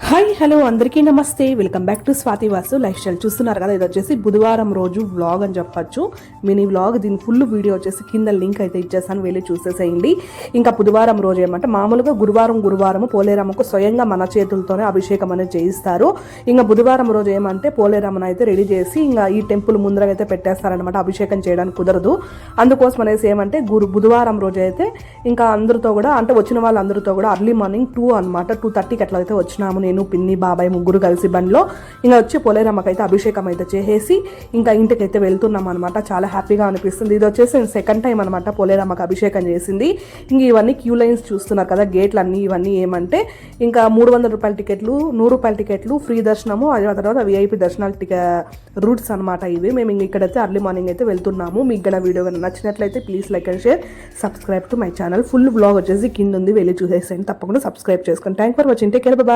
Hi hello అందరికీ నమస్తే. Welcome back to Swathi Vasu lifestyle. చూస్తున్నారు కదా ఇది వచ్చేసి బుధవారం రోజు వ్లాగ్ అని చెప్పొచ్చు. మినీ వ్లాగ్ దీని ఫుల్ వీడియో వచ్చేసి కింద లింక్ అయితే ఇచ్చేసాను వెళ్ళి చూసేసేయండి. ఇంకా బుధవారం రోజు ఏమంటే మామూలుగా గురువారం గురువారం పోలేరామకు స్వయంగా మన చేతులతోనే అభిషేకం అనేది చేయిస్తారు. ఇంకా బుధవారం రోజు ఏమంటే పోలేరామను అయితే రెడీ చేసి ఇంకా ఈ టెంపుల్ ముందర అయితే పెట్టేస్తారనమాట అభిషేకం చేయడానికి కుదరదు. అందుకోసం అనేసి ఏమంటే గురు బుధవారం రోజు అయితే ఇంకా అందరితో కూడా అంటే వచ్చిన వాళ్ళందరితో కూడా అర్లీ మార్నింగ్ టూ అనమాట టూ థర్టీకి అట్లా అయితే వచ్చినాము. నేను పిన్ని బాబాయ్ ముగ్గురు కలిసి బండిలో ఇంకా వచ్చి పోలేరమ్మకి అయితే అభిషేకం అయితే చేసేసి ఇంకా ఇంటికి అయితే వెళ్తున్నాం అనమాట చాలా హ్యాపీగా అనిపిస్తుంది. ఇది వచ్చేసి సెకండ్ టైం అనమాట పోలేరమ్మకి అభిషేకం చేసింది. ఇంక ఇవన్నీ క్యూ లైన్స్ చూస్తున్నారు కదా గేట్లు అన్నీ ఇవన్నీ ఏమంటే ఇంకా మూడు వందల రూపాయల టికెట్లు నూరు రూపాయల టికెట్లు ఫ్రీ దర్శనము అది ఆ తర్వాత విఐపి దర్శనాల టికె రూట్స్ అనమాట ఇవి. మేము ఇంక ఇక్కడైతే అర్లీ మార్నింగ్ అయితే వెళ్తున్నాము. మీకు గల వీడియో కనుక నచ్చినట్లయితే please like and share subscribe to my channel full blog వచ్చేసి కింద ఉంది వెళ్ళి చూసేసేయండి. తప్పకుండా సబ్స్క్రైబ్ చేసుకోండి. Thank for watching take care bye